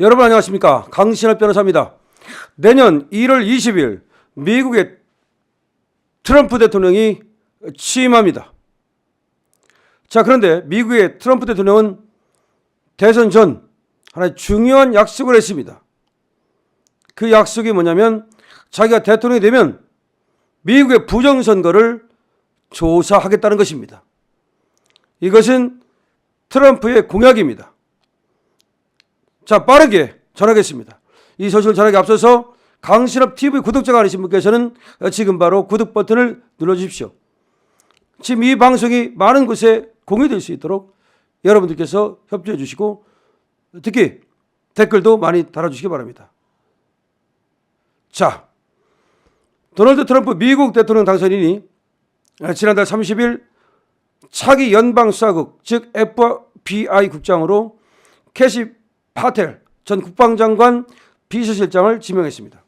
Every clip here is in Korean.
여러분 안녕하십니까 강신업 변호사입니다. 내년 1월 20일 미국의 트럼프 대통령이 취임합니다. 자 그런데 미국의 트럼프 대통령은 대선 전 하나의 중요한 약속을 했습니다. 그 약속이 뭐냐면 자기가 대통령이 되면 미국의 부정선거를 조사하겠다는 것입니다. 이것은 트럼프의 공약입니다. 자, 빠르게 전하겠습니다. 이 소식을 전하기 앞서서 강신업 TV 구독자가 아니신 분께서는 지금 바로 구독 버튼을 눌러 주십시오. 지금 이 방송이 많은 곳에 공유될 수 있도록 여러분들께서 협조해 주시고 특히 댓글도 많이 달아 주시기 바랍니다. 자, 도널드 트럼프 미국 대통령 당선인이 지난달 30일 차기 연방수사국 즉 FBI 국장으로 캐시 파텔 전 국방장관 비서실장을 지명했습니다.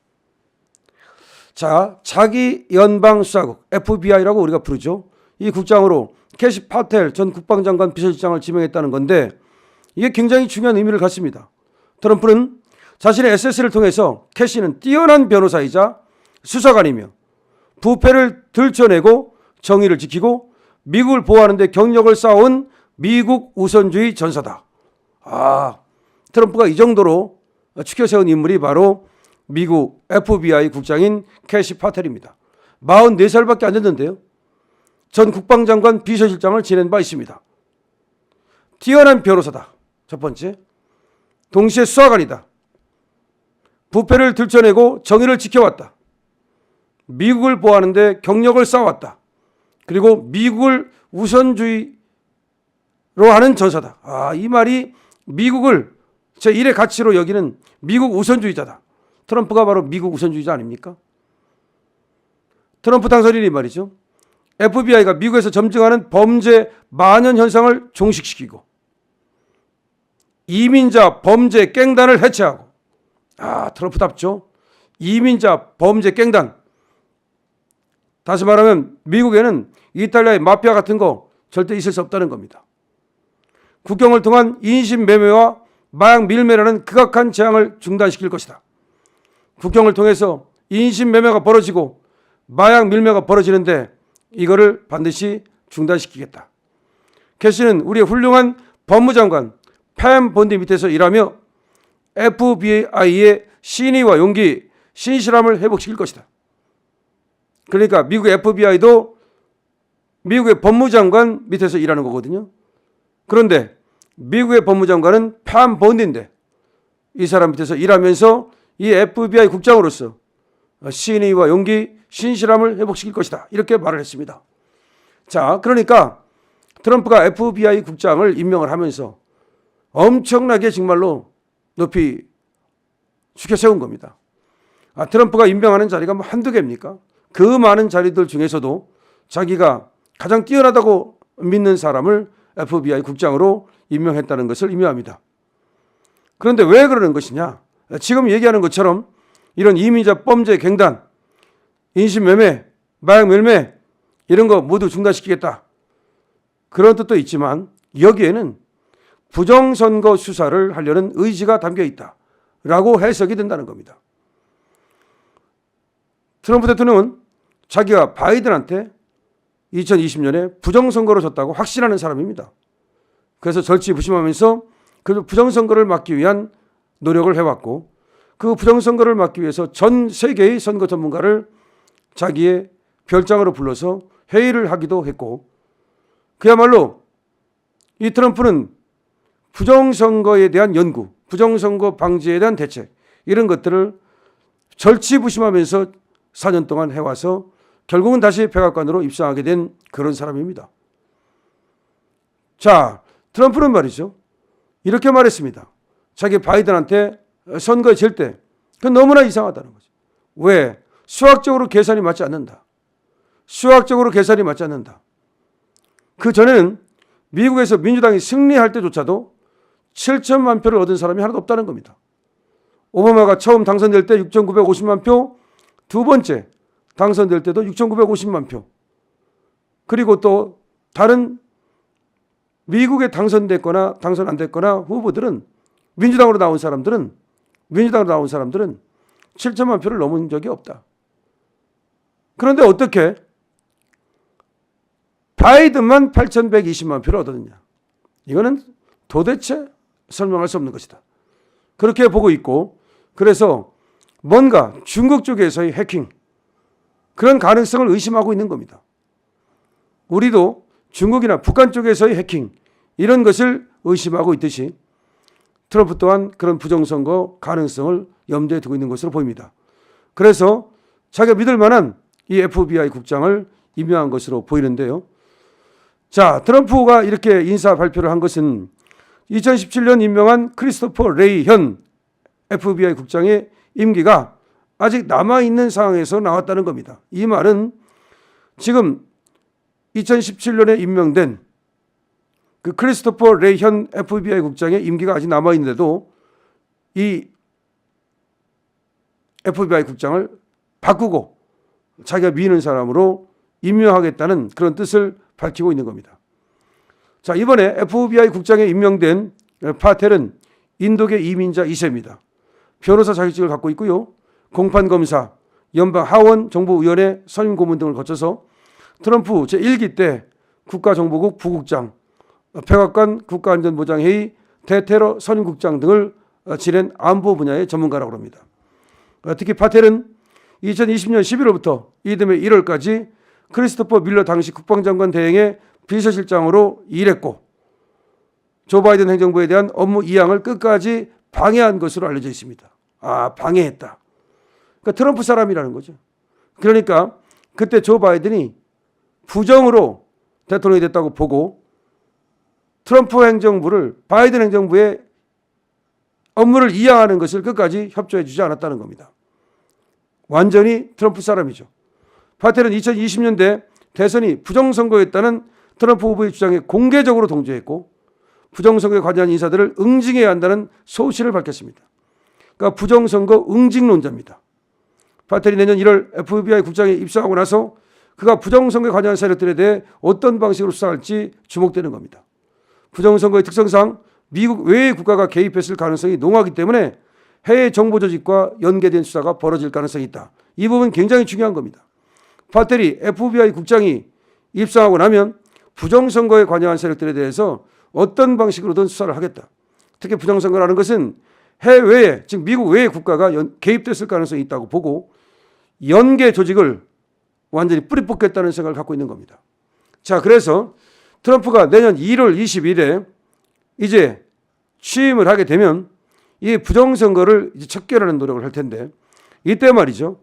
자, 차기 연방수사국 FBI라고 우리가 부르죠. 이 국장으로 캐시 파텔 전 국방장관 비서실장을 지명했다는 건데 이게 굉장히 중요한 의미를 갖습니다. 트럼프는 자신의 SS를 통해서 캐시는 뛰어난 변호사이자 수사관이며 부패를 들춰내고 정의를 지키고 미국을 보호하는 데 경력을 쌓아온 미국 우선주의 전사다. 아, 트럼프가 이 정도로 추켜 세운 인물이 바로 미국 FBI 국장인 캐시 파텔입니다. 44살밖에 안 됐는데요. 전 국방장관 비서실장을 지낸 바 있습니다. 뛰어난 변호사다. 첫 번째. 동시에 수사관이다. 부패를 들춰내고 정의를 지켜왔다. 미국을 보호하는데 경력을 쌓아왔다. 그리고 미국을 우선주의로 하는 전사다. 아, 이 말이 미국을 제 1의 가치로 여기는 미국 우선주의자다. 트럼프가 바로 미국 우선주의자 아닙니까? 트럼프 당선인이 말이죠. FBI가 미국에서 점증하는 범죄 만연 현상을 종식시키고 이민자 범죄 깽단을 해체하고 아 트럼프답죠. 이민자 범죄 깽단 다시 말하면 미국에는 이탈리아의 마피아 같은 거 절대 있을 수 없다는 겁니다. 국경을 통한 인신 매매와 마약 밀매라는 극악한 재앙을 중단시킬 것이다. 국경을 통해서 인신 매매가 벌어지고 마약 밀매가 벌어지는데 이거를 반드시 중단시키겠다. 캐시는 우리의 훌륭한 법무장관 팸 본디 밑에서 일하며 FBI의 신의와 용기, 신실함을 회복시킬 것이다. 그러니까 미국 FBI도 미국의 법무장관 밑에서 일하는 거거든요. 그런데 미국의 법무장관은 팜 본디인데 이 사람 밑에서 일하면서 이 FBI 국장으로서 신의와 용기, 신실함을 회복시킬 것이다. 이렇게 말을 했습니다. 자, 그러니까 트럼프가 FBI 국장을 임명을 하면서 엄청나게 정말로 높이 죽여 세운 겁니다. 아, 트럼프가 임명하는 자리가 뭐 한두 개입니까? 그 많은 자리들 중에서도 자기가 가장 뛰어나다고 믿는 사람을 FBI 국장으로 임명했다는 것을 의미합니다. 그런데 왜 그러는 것이냐? 지금 얘기하는 것처럼 이런 이민자 범죄 갱단, 인신매매, 마약 밀매 이런 거 모두 중단시키겠다. 그런 뜻도 있지만 여기에는 부정선거 수사를 하려는 의지가 담겨 있다. 라고 해석이 된다는 겁니다. 트럼프 대통령은 자기가 바이든한테 2020년에 부정선거로 졌다고 확신하는 사람입니다. 그래서 절치 부심하면서 그 부정선거를 막기 위한 노력을 해왔고 그 부정선거를 막기 위해서 전 세계의 선거 전문가를 자기의 별장으로 불러서 회의를 하기도 했고 그야말로 이 트럼프는 부정선거에 대한 연구, 부정선거 방지에 대한 대책 이런 것들을 절치부심하면서 4년 동안 해와서 결국은 다시 백악관으로 입성하게 된 그런 사람입니다. 자, 트럼프는 말이죠. 이렇게 말했습니다. 자기 바이든한테 선거에 질 때, 그건 너무나 이상하다는 거죠. 왜? 수학적으로 계산이 맞지 않는다. 수학적으로 계산이 맞지 않는다. 그 전에는 미국에서 민주당이 승리할 때조차도 7천만 표를 얻은 사람이 하나도 없다는 겁니다. 오바마가 처음 당선될 때 6,950만 표, 두 번째 당선될 때도 6,950만 표. 그리고 또 다른 미국에 당선됐거나 당선 안 됐거나 후보들은 민주당으로 나온 사람들은 민주당으로 나온 사람들은 7천만 표를 넘은 적이 없다. 그런데 어떻게 바이든만 8,120만 표를 얻었느냐? 이거는 도대체 설명할 수 없는 것이다. 그렇게 보고 있고 그래서 뭔가 중국 쪽에서의 해킹 그런 가능성을 의심하고 있는 겁니다. 우리도 중국이나 북한 쪽에서의 해킹 이런 것을 의심하고 있듯이 트럼프 또한 그런 부정선거 가능성을 염두에 두고 있는 것으로 보입니다. 그래서 자기가 믿을 만한 이 FBI 국장을 임명한 것으로 보이는데요. 자, 트럼프가 이렇게 인사 발표를 한 것은 2017년 임명한 크리스토퍼 레이 현 FBI 국장의 임기가 아직 남아 있는 상황에서 나왔다는 겁니다. 이 말은 지금 2017년에 임명된 그 크리스토퍼 레이 현 FBI 국장의 임기가 아직 남아 있는데도 이 FBI 국장을 바꾸고 자기가 미는 사람으로 임명하겠다는 그런 뜻을 밝히고 있는 겁니다. 자, 이번에 FBI 국장에 임명된 파텔은 인도계 이민자 2세입니다. 변호사 자격증을 갖고 있고요. 공판 검사, 연방 하원 정보위원회 선임 고문 등을 거쳐서 트럼프 제1기 때 국가정보국 부국장, 백악관 국가안전보장회의 대테러 선임국장 등을 지낸 안보 분야의 전문가라고 합니다. 특히 파텔은 2020년 11월부터 이듬해 1월까지 크리스토퍼 밀러 당시 국방장관 대행의 비서실장으로 일했고 조 바이든 행정부에 대한 업무 이양을 끝까지 방해한 것으로 알려져 있습니다. 아, 방해했다. 그러니까 트럼프 사람이라는 거죠. 그러니까 그때 조 바이든이 부정으로 대통령이 됐다고 보고 트럼프 행정부를 바이든 행정부의 업무를 이양하는 것을 끝까지 협조해 주지 않았다는 겁니다. 완전히 트럼프 사람이죠. 파텔은 2020년대 대선이 부정선거였다는 트럼프 후보의 주장에 공개적으로 동조했고 부정선거에 관여한 인사들을 응징해야 한다는 소신을 밝혔습니다. 그러니까 부정선거 응징론자입니다. 파텔이 내년 1월 FBI 국장에 입성하고 나서 그가 부정선거에 관여한 세력들에 대해 어떤 방식으로 수사할지 주목되는 겁니다. 부정선거의 특성상 미국 외의 국가가 개입했을 가능성이 농하기 때문에 해외 정보 조직과 연계된 수사가 벌어질 가능성이 있다. 이 부분 굉장히 중요한 겁니다. 파텔이 FBI 국장이 입성하고 나면 부정선거에 관여한 세력들에 대해서 어떤 방식으로든 수사를 하겠다. 특히 부정선거라는 것은 해외에 즉 미국 외의 국가가 연, 개입됐을 가능성이 있다고 보고 연계 조직을 완전히 뿌리 뽑겠다는 생각을 갖고 있는 겁니다. 자, 그래서 트럼프가 내년 1월 20일에 이제 취임을 하게 되면 이 부정선거를 이제 척결하는 노력을 할 텐데 이때 말이죠.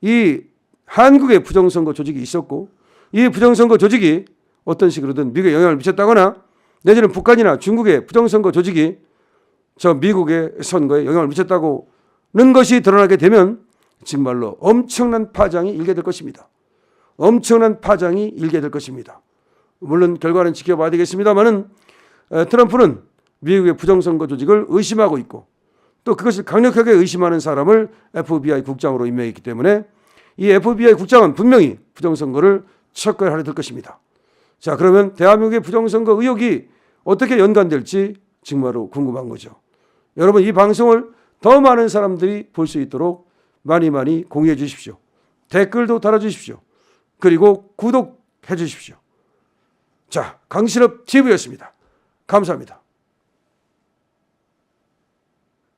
이 한국의 부정선거 조직이 있었고 이 부정선거 조직이 어떤 식으로든 미국에 영향을 미쳤다거나 내지는 북한이나 중국의 부정선거 조직이 저 미국의 선거에 영향을 미쳤다고는 것이 드러나게 되면 정말로 엄청난 파장이 일게 될 것입니다. 엄청난 파장이 일게 될 것입니다. 물론 결과는 지켜봐야 되겠습니다만은 트럼프는 미국의 부정선거 조직을 의심하고 있고 또 그것을 강력하게 의심하는 사람을 FBI 국장으로 임명했기 때문에 이 FBI 국장은 분명히 부정선거를 척결하려 될 것입니다. 자, 그러면 대한민국의 부정선거 의혹이 어떻게 연관될지 정말로 궁금한 거죠. 여러분 이 방송을 더 많은 사람들이 볼 수 있도록 많이 많이 공유해 주십시오. 댓글도 달아주십시오. 그리고 구독해 주십시오. 자, 강신업 TV였습니다. 감사합니다.